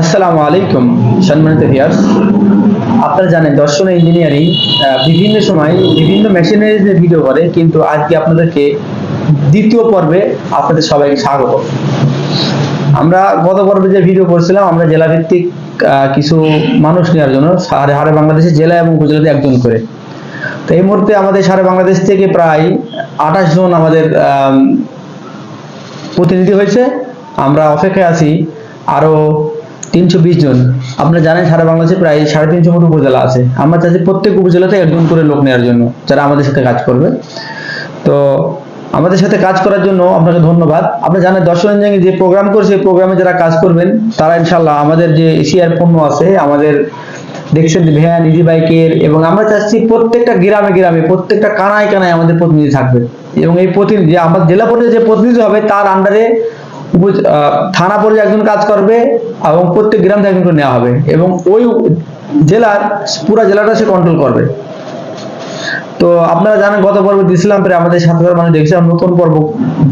আসসালামু আলাইকুম সম্মানিত ভিউয়ার্স আপনারা জানেন দর্শন ইঞ্জিনিয়ারিং বিভিন্ন সময় বিভিন্ন মেশিনারিজের ভিডিও করে কিন্তু আজকে আপনাদেরকে দ্বিতীয় পর্বে আপনাদের সবাইকে স্বাগত। আমরা গত পর্বে যে ভিডিও করছিলাম আমরা জেলা ভিত্তিক কিছু মানুষ নেওয়ার জন্য সারে হারে বাংলাদেশের জেলা এবং উপজেলাতে একজন করে। তো এই মুহূর্তে আমাদের সারা বাংলাদেশ থেকে প্রায় আঠাশ জন আমাদের আম, প্রতিনিধি হয়েছে। আমরা অপেক্ষায় আছি আরও তিনশো বিশ জন। আপনারা জানেন সারা বাংলাদেশে প্রায় সাড়ে তিনশো মতো উপজেলা আছে। আমরা চাচ্ছি প্রত্যেক উপজেলাতে একজন করে লোক নেওয়ার জন্য, যারা আমাদের সাথে কাজ করবে। তো আমাদের সাথে কাজ করার জন্য আপনাকে ধন্যবাদ। আপনারা জানেন দর্শন ইঞ্জিনিয়ারিং যে প্রোগ্রাম করছে এই প্রোগ্রামে যারা কাজ করবেন, তারা ইনশাল্লাহ আমাদের যে এশিয়ার পণ্য আছে, আমাদের দেখছেন ভ্যান ইজি বাইকের এবং আমরা চাচ্ছি প্রত্যেকটা গ্রামে গ্রামে, প্রত্যেকটা কানায় কানায় আমাদের প্রতিনিধি থাকবে। এবং এই প্রতিনিধি, আমার জেলা পর্যায়ে যে প্রতিনিধি হবে, তার আন্ডারে থানা পর্যায়ে একজন কাজ করবে এবং প্রত্যেক গ্রাম থেকে একজন নেওয়া হবে এবং ওই জেলার পুরো জেলাটা সে কন্ট্রোল করবে। তো আপনারা জানেন গত পর্বে দিয়েছিলাম, প্রায় আমাদের সাত হাজার মানুষ দেখছিলাম নতুন পর্ব,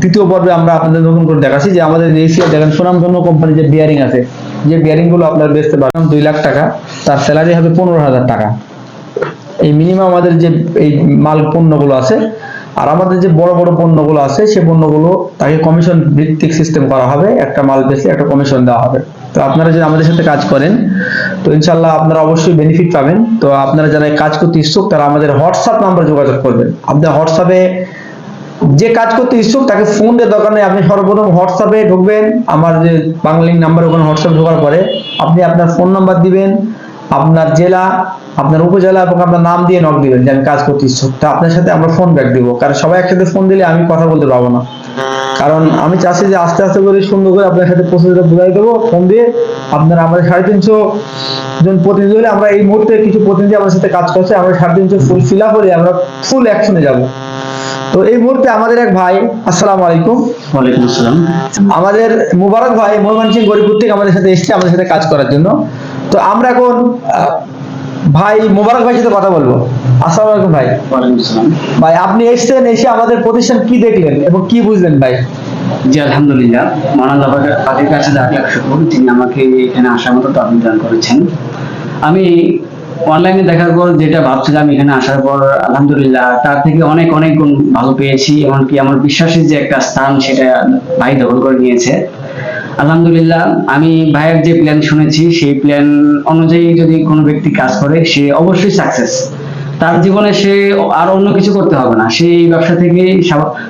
দ্বিতীয় পর্বে আমরা আপনাদের নতুন করে দেখাচ্ছি যে আমাদের এশিয়া দেখেন সুনামধন্য কোম্পানি যে বিয়ারিং আছে, যে বিয়ারিংগুলো আপনারা বেচতে পারেন দুই লাখ টাকা, তার স্যালারি হবে পনেরো হাজার টাকা। এই মিনিমাম আমাদের যে এই মাল পণ্যগুলো আছে আর আমাদের যে বড় বড় পণ্যগুলো আছে সেই পণ্যগুলো তাকে কমিশন ভিত্তিক সিস্টেম করা হবে। একটা মাল বেশি একটা কমিশন দেওয়া হবে। তো আপনারা যদি আমাদের সাথে কাজ করেন, তো ইনশাল্লাহ আপনারা অবশ্যই বেনিফিট পাবেন। তো আপনারা যারা কাজ করতে ইচ্ছুক, তারা আমাদের হোয়াটসঅ্যাপ নাম্বার যোগাযোগ করবেন। আপনার হোয়াটসঅ্যাপে যে কাজ করতে ইচ্ছুক, তাকে ফোন দিয়ে দরকার নেই। আপনি সর্বপ্রথম হোয়াটসঅ্যাপে ঢুকবেন। আমার যে বাংলিং নাম্বার ওখানে হোয়াটসঅ্যাপ ঢোকার পরে আপনি আপনার ফোন নাম্বার দিবেন। আপনার জেলা আপনার উপজেলা এবং আপনার নাম দিয়ে নক দিবেন যে আমি কাজ করতে ইচ্ছুক। তা আপনার সাথে আমরা ফোন ব্যাক দিব। কারণ সবাই একসাথে ফোন দিলে আমি কথা বলতে পারব না। কারণ আমি চাচ্ছি যে আস্তে আস্তে করে সুন্দর করে আপনার সাথে প্রসেসটা বুঝাই দেবো ফোন দিয়ে আপনারা আমাদের সাড়ে তিনশো জন প্রতিনিধি হলে আমরা এই মুহূর্তে কিছু প্রতিনিধি আমাদের সাথে কাজ করছে আমরা সাড়ে তিনশো ফুল ফিল আপ হলে আমরা ফুল অ্যাকশনে যাব। তো এই মুহূর্তে আমাদের এক ভাই আসসালামু আলাইকুম। ওয়ালাইকুম আসসালাম। আমাদের মুবারক ভাই ময়মনসিংহ গরিপুর থেকে আমাদের সাথে এসেছে আমাদের সাথে কাজ করার জন্য। তো আমরা এখন ভাই মুবারক ভাইয়ের সাথে কথা বলব। আসসালামু আলাইকুম ভাই। ভাই আপনি এসেছেন এসে আমাদের প্রতিষ্ঠান কি দেখলেন এবং কি বুঝলেন ভাই? জি আলহামদুলিল্লাহ। মহান পাখির কাছে লাখ লাখ শুকুর তিনি আমাকে এখানে আসার মতো তহবিল দান করেছেন। আমি অনলাইনে দেখার পর যেটা ভাবছিলাম এখানে আসার পর আলহামদুলিল্লাহ তার থেকে অনেক অনেক গুণ ভালো পেয়েছি। এমনকি আমার বিশ্বাসের যে একটা স্থান সেটা ভাই দখল করে নিয়েছে। আলহামদুলিল্লাহ, আমি ভাইয়ের যে প্ল্যান শুনেছি, সেই প্ল্যান অনুযায়ী যদি কোনো ব্যক্তি কাজ করে, সে অবশ্যই সাকসেস তার জীবনে সে আর অন্য কিছু করতে হবে না। সে এই ব্যবসা থেকে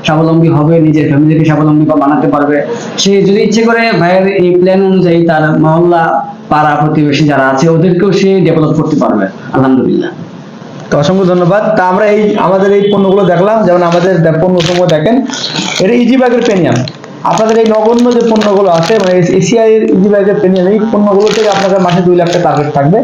স্বাবলম্বী হবে, নিজের ফ্যামিলিকে স্বাবলম্বী বানাতে পারবে। সে যদি ইচ্ছে করে, ভাইয়ের এই প্ল্যান অনুযায়ী তার মহল্লা, পাড়া প্রতিবেশী যারা আছে, ওদেরকেও সে ডেভেলপ করতে পারবে। আলহামদুলিল্লাহ। তো অসংখ্য ধন্যবাদ। তা আমরা এই, আমাদের এই পণ্যগুলো দেখলাম। যেমন আমাদের পণ্য দেখেন। এটা ইজি ব্যাগের আপনাদের এই নগণ্য যে পণ্যগুলো আছে মানে এশিয়ার ইজি ব্যাগের প্রিমিয়াম এই পণ্যগুলো থেকে আপনাদের মাসে দুই লাখ টাকা টার্গেট থাকবে।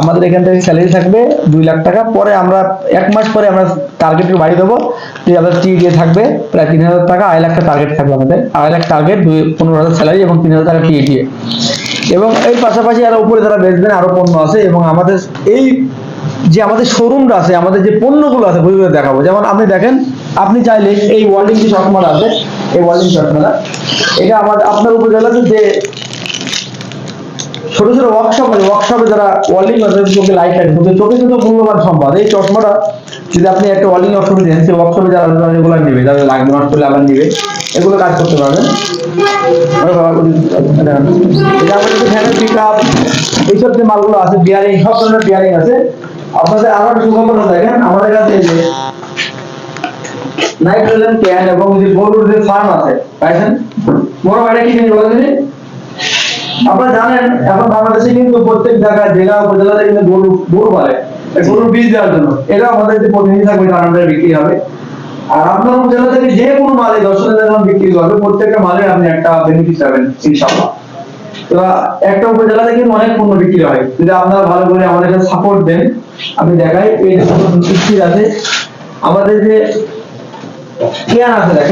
আমাদের এখান থেকে স্যালারি থাকবে দুই লাখ টাকা। পরে আমরা এক মাস পরে আমরা টার্গেটের বাড়ি দেবো। দুই হাজার টি দিয়ে থাকবে, প্রায় তিন হাজার টাকা, আড়াই লাখ টাকা টার্গেট থাকবে আমাদের। আড়াই লাখ টার্গেট দুই, পনেরো হাজার স্যালারি এবং তিন হাজার টাকা টি দিয়ে এবং এর পাশাপাশি আরও উপরে তারা বেচবেন, আরও পণ্য আছে। এবং আমাদের এই যে আমাদের শোরুমটা আছে, আমাদের যে পণ্যগুলো আছে ওইগুলো দেখাবো। যেমন আপনি দেখেন, আপনি চাইলে এই ওয়ার্ল্ডিং যে চশমাটা আছে, এই ওয়ার্ল্ডিং চশমাটা, এটা আমাদের আপনার উপজেলাতে যে ছোট ছোট ওয়ার্কশপ আছে ওয়ার্কশপে যারা ওয়ার্ল্ডিং আছে চোখে লাইট থাকে। চোখে চোখে কিন্তু মূল্যবান সম্পদ। এই চশমাটা যদি আপনি একটা ওয়ার্ল্ডিং ওয়ার্কশপে দেন, সেই ওয়ার্কশপে যারা এগুলো নেবে। যারা লাগবে নষ্ট করলে আবার নেবে। এগুলো কাজ করতে পারবেন। এটা আমাদের এইসব যে মালগুলো আছে বিয়ারিং সব ধরনের বিয়ারিং আছে আপনাদের আরও সুখবর দেখেন আমাদের কাছে যে নাইট্রোজেন ক্যান এবং যে গরুর যে ফার্ম আছে, পাইছেন? বড় ভাইটা কি জিনিস বলে দিন আপনারা জানেন, এখন বাংলাদেশে কিন্তু প্রত্যেক জায়গায়, জেলা উপজেলাতে কিন্তু গরু গরু পালে। গরুর বীজ দেওয়ার জন্য। এটা আমাদের যে প্রতিনিধি থাকবে, তার বিক্রি হবে। আর আপনার উপজেলা থেকে যে কোনো মালে দশ হাজার বিক্রি করবে। প্রত্যেকটা মালে আপনি একটা বেনিফিট পাবেন, ইনশাআল্লাহ। একটা উপজেলা থেকে অনেক পণ্য বিক্রি হয়। যদি আপনারা ভালো করে আমাদের সাপোর্ট দেন, আমি দেখাই, এই আছে। আমাদের যে আপনার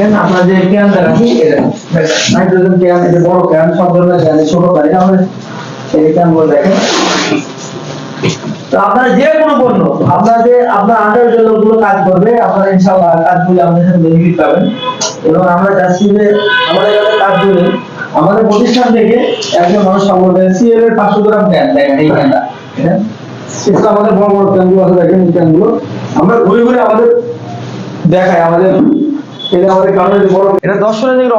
যে আমাদের আপনারা আপনারা কাজ করবে বেনিফিট পাবেন। এবং আমরা যে আমাদের আমাদের প্রতিষ্ঠান থেকে একজন মানুষ সংগ্রহ সিএল এর পাঁচশো গ্রাম ক্যান দেখেন এই ক্যানটা এটা এটা আমাদের বড় বড় ক্যানগুলো আছে, দেখেন এই ক্যানগুলো আমরা ঘুরে ঘুরে আমাদের দেখাই, আমাদের এটা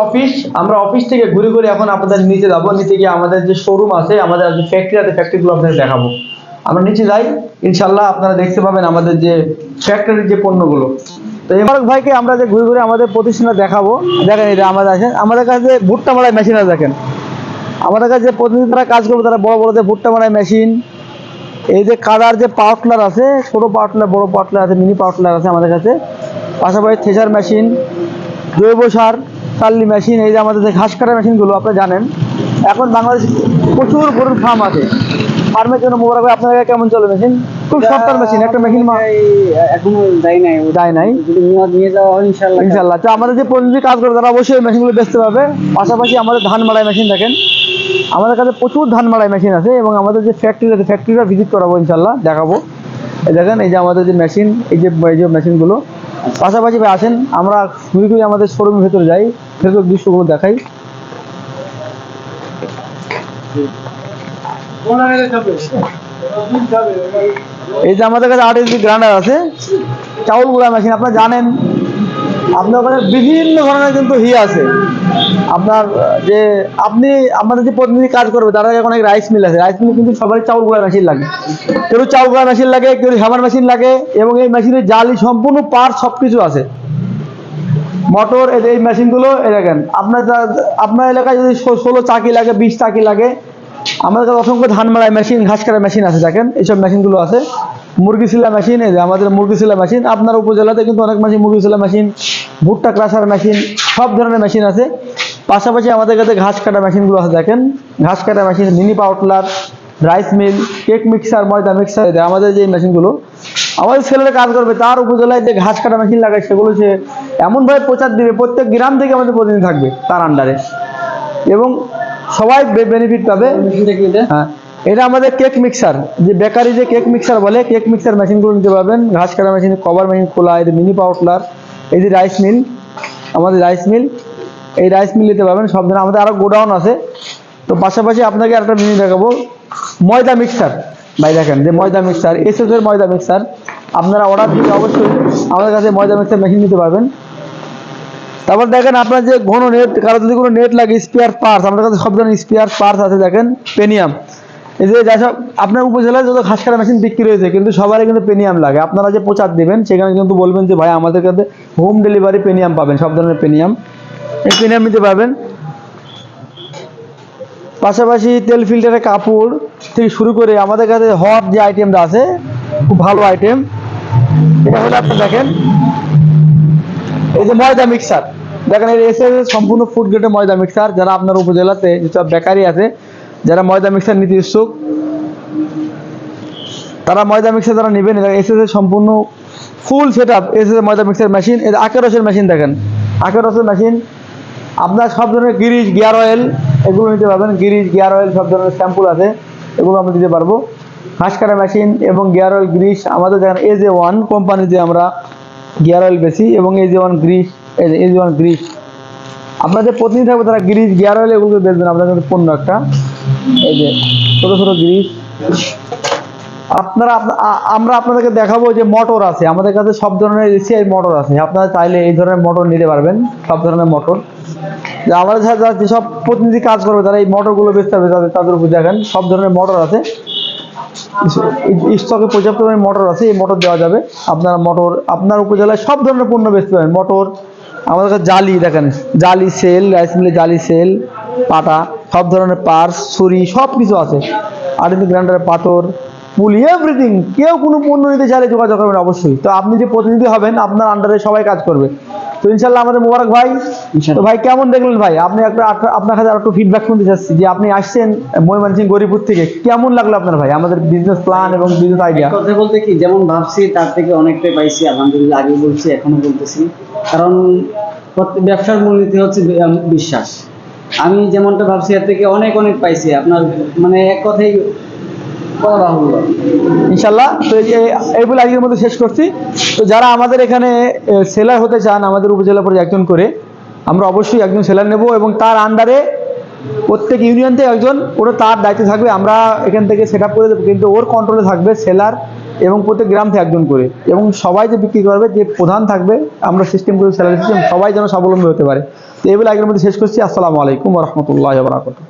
অফিস আমরা অফিস থেকে ঘুরে ঘুরে এখন আপনাদের নিচে যাব, নিচে গিয়ে আমাদের যে শোরুম আছে, আমাদের যে ফ্যাক্টরি আছে ফ্যাক্টরিগুলো আপনাদের দেখাবো। আমরা নিচে যাই, ইনশাল্লাহ আপনারা দেখতে পাবেন আমাদের যে ফ্যাক্টরির যে পণ্যগুলো। তো এবার ভাইকে আমরা যে ঘুরে ঘুরে আমাদের প্রতিষ্ঠানে দেখাবো, দেখেন এটা আমাদের আছে আমাদের কাছে ভুট্টা মারাই মেশিন আছে দেখেন। আমাদের কাছে যে প্রতিদিন তারা কাজ করবে, তারা বড় বড় যে ভুট্টা মারাই মেশিন এই যে কাদার যে পাওয়ার আছে, ছোট পাওয়ার বড় পাওয়ার টিলার আছে মিনি পাওয়ার আছে আমাদের কাছে। পাশাপাশি থেসার মেশিন জৈব সার কাল্লি মেশিন এই যে আমাদের যে ঘাস কাটা মেশিনগুলো আপনারা জানেন। এখন বাংলাদেশে প্রচুর গরুর ফার্ম আছে। ফার্মের জন্য মোবারক ভাই আপনার কেমন চলে মেশিন? খুব সফটওয়্যার মেশিন একটা মেশিন এখনও দেয় নাই। দেয় নাই? নিয়ে যাওয়া হয় ইনশাল্লাহ ইনশাল্লাহ তো আমাদের যে প্রতিনিধি কাজ করে তারা অবশ্যই মেশিনগুলো বেচতে পারবে। পাশাপাশি আমাদের ধান মাড়াই মেশিন দেখেন। আমাদের কাছে প্রচুর ধান মাড়াই মেশিন আছে এবং আমাদের যে ফ্যাক্টরি আছে ফ্যাক্টরিটা ভিজিট করাবো ইনশাল্লাহ দেখাবো। এই দেখেন এই যে আমাদের যে মেশিন এই যে এই যে মেশিনগুলো। পাশাপাশি ভাই আসেন আমরা ঘুরে ঘুরে আমাদের শোরুমের ভেতরে যাই ভেতর দৃশ্যগুলো দেখাই। এই যে আমাদের কাছে আট ইঞ্চি গ্রাইন্ডার আছে চাউল গুঁড়া মেশিন আপনারা জানেন, আপনার ওখানে বিভিন্ন ধরনের কিন্তু হি আছে। আপনার যে আপনি, আমাদের যে প্রতিনিধি কাজ করবে, তারা এখন অনেক রাইস মিল আছে। রাইস মিল কিন্তু সবারই চাউল গুঁড়া মেশিন লাগে। কেউ চাউল গুঁড়া মেশিন লাগে, কেউ হ্যামার মেশিন লাগে, এবং এই মেশিনের জালি সম্পূর্ণ পার্ট সব কিছু আছে। মোটর, এই এই মেশিনগুলো এই দেখেন, আপনার আপনার এলাকায় যদি ষোলো চাকি লাগে, বিশ চাকি লাগে আমাদের কাছে অসংখ্য ধান মারাই মেশিন ঘাস কাটা মেশিন আছে, দেখেন। এইসব মেশিনগুলো আছে। মুরগি শিলা মেশিন এই যে আমাদের মুরগি শিলা মেশিন আপনার উপজেলাতে কিন্তু অনেক মেশিন মুরগি শিলা মেশিন ভুট্টা ক্রাশার মেশিন সব ধরনের মেশিন আছে। পাশাপাশি আমাদের কাছে ঘাস কাটা মেশিনগুলো আছে, দেখেন। ঘাস কাটা মেশিন মিনি পাউডলার রাইস মিল কেক মিক্সার ময়দা মিক্সার আমাদের যে মেশিনগুলো আমাদের ছেলেরা কাজ করবে, তার উপজেলায় যে ঘাস কাটা মেশিন লাগায়, সেগুলো সে এমনভাবে প্রচার দিবে, প্রত্যেক গ্রাম থেকে আমাদের প্রতিনিধি থাকবে, তার আন্ডারে এবং সবাই বেনিফিট পাবে। হ্যাঁ। এটা আমাদের কেক মিক্সার যে বেকারি যে কেক মিক্সার বলে কেক মিক্সার মেশিনগুলো নিতে পারবেন। ঘাস কাটা মেশিন কভার মেশিন খোলা, এই মিনি পাউডলার এই যে রাইস মিল আমাদের রাইস মিল এই রাইস মিল নিতে পারবেন। সব ধরনের আমাদের আরও গোডাউন আছে। তো পাশাপাশি আপনাকে একটা মিনি দেখাবো। ময়দা মিক্সার ভাই দেখেন, যে ময়দা মিক্সার এসএস এর ময়দা মিক্সার আপনারা অর্ডার দিলে অবশ্যই আমাদের কাছে ময়দা মিক্সার মেশিন নিতে পারবেন। তারপর দেখেন আপনার যে ঘন নেট কারও যদি কোনো নেট লাগে স্পেয়ার পার্টস আমাদের কাছে সব ধরনের স্পেয়ার পার্টস আছে, দেখেন পেনিয়াম এই যে যেসব আপনার উপজেলায় যত ঘাস কাটা মেশিন বিক্রি হয়েছে, কিন্তু সবারই কিন্তু পেনিয়াম লাগে। আপনারা যে প্রচার দেবেন, সেখানে কিন্তু বলবেন যে, ভাই, আমাদের কাছে হোম ডেলিভারি পেনিয়াম পাবেন, সব ধরনের পেনিয়াম এই পেনিয়াম নিতে পারবেন। পাশাপাশি তেল ফিল্টারের কাপড় থেকে শুরু করে আমাদের কাছে হট যে আইটেমটা আছে, খুব ভালো আইটেম এটা হলো আপনি দেখেন, এই যে ময়দা মিক্সার দেখেন, এই এসে সম্পূর্ণ ফুড গ্রেডের ময়দা মিক্সার যারা আপনার উপজেলাতে যেসব বেকারি আছে, যারা ময়দা মিক্সার নিতে ইচ্ছুক, তারা ময়দা মিক্সার যারা নেবেন এসে সম্পূর্ণ ফুল সেট আপ এসে ময়দা মিক্সার মেশিন এই আকেরসের মেশিন দেখেন। আকেরসের মেশিন আপনার সব ধরনের গিরিজ গিয়ার অয়েল এগুলো নিতে পারবেন গিরিজ গিয়ার অয়েল সব ধরনের স্যাম্পুল আছে, এগুলো আমরা দিতে পারব। ঘাস কাটা মেশিন এবং গিয়ার অয়েল গ্রিস আমাদের দেখেন এজ এ ওয়ান কোম্পানিতে আমরা গিয়ার অয়েল বেশি এবং edge A one grease edge A one grease. আপনাদের প্রতিনিধি থাকবে তারা গ্রিস, গিয়ার অয়েল এগুলো বেচবেন। আপনাদের কাছে পণ্য একটা। এই যে, ছোটো ছোটো গ্রিস। আপনারা আমরা আপনাদেরকে দেখাবো যে মোটর আছে। আমাদের কাছে সব ধরনের এসিআই মোটর আছে। আপনারা চাইলে এই ধরনের মোটর নিতে পারবেন, সব ধরনের মোটর। যে আমাদের সাথে যারা যেসব প্রতিনিধি কাজ করবে, তারা এই মোটরগুলো বেচতে হবে তাদের তাদের উপর দেখেন। সব ধরনের মোটর আছে। স্টকে পর্যাপ্ত মোটর আছে, এই মোটর দেওয়া যাবে। আপনার মোটর, আপনার উপজেলায় সব ধরনের পণ্য বেচতে পারেন মোটর আমাদের কাছে জালি, দেখেন, জালি সেল রাইস মিলে জালি সেল, পাটা, সব ধরনের পার্স, ছুরি সব কিছু আছে। আর্টিফিক গ্রাইন্ডারের পাথর, পুলি এভরিথিং কেউ কোনো পণ্য নিতে চাইলে যোগাযোগ করবেন অবশ্যই। তো আপনি যে প্রতিনিধি হবেন, আপনার আন্ডারে সবাই কাজ করবে। তো ইনশাল্লাহ আমাদের মোবারক ভাই। তো ভাই কেমন দেখলেন ভাই? আপনি একটা আপনার কাছে আর একটু ফিডব্যাক শুনতে চাচ্ছি যে আপনি আসছেন ময়মনসিংহ গরিপুর থেকে। কেমন লাগল আপনার ভাই? আমাদের বিজনেস প্ল্যান এবং বিজনেস আইডিয়া কথা বলতে কি যেমন ভাবছি তার থেকে অনেকটাই পাইছি। আলহামদুলিল্লাহ আগে বলছি এখনও বলতেছি। কারণ প্রত্যেক ব্যবসার মূলনীতি হচ্ছে বিশ্বাস। আমি যেমনটা ভাবছি এর থেকে অনেক অনেক পাইছি। আপনার মানে এক কথাই ইনশাল্লাহ তো এই বলে আজকের মধ্যে শেষ করছি। তো যারা আমাদের এখানে সেলার হতে চান, আমাদের উপজেলা পর্যায়ে একজন করে, আমরা অবশ্যই একজন সেলার নেব এবং তার আন্ডারে প্রত্যেক ইউনিয়ন থেকে একজন ওটা তার দায়িত্বে থাকবে, আমরা এখান থেকে সেট করে দেবো, কিন্তু ওর কন্ট্রোলে থাকবে সেলার এবং প্রত্যেক গ্রাম থেকে একজন করে। এবং সবাই যে বিক্রি করবে, যে প্রধান থাকবে, আমরা সিস্টেম করে স্যালারি সিস্টেম সবাই যেন স্বাবলম্বী হতে পারে। তো এই বলে আগের মধ্যে শেষ করছি। আসসালামু আলাইকুম রহমতুল্লাহ বারাকাতুহ।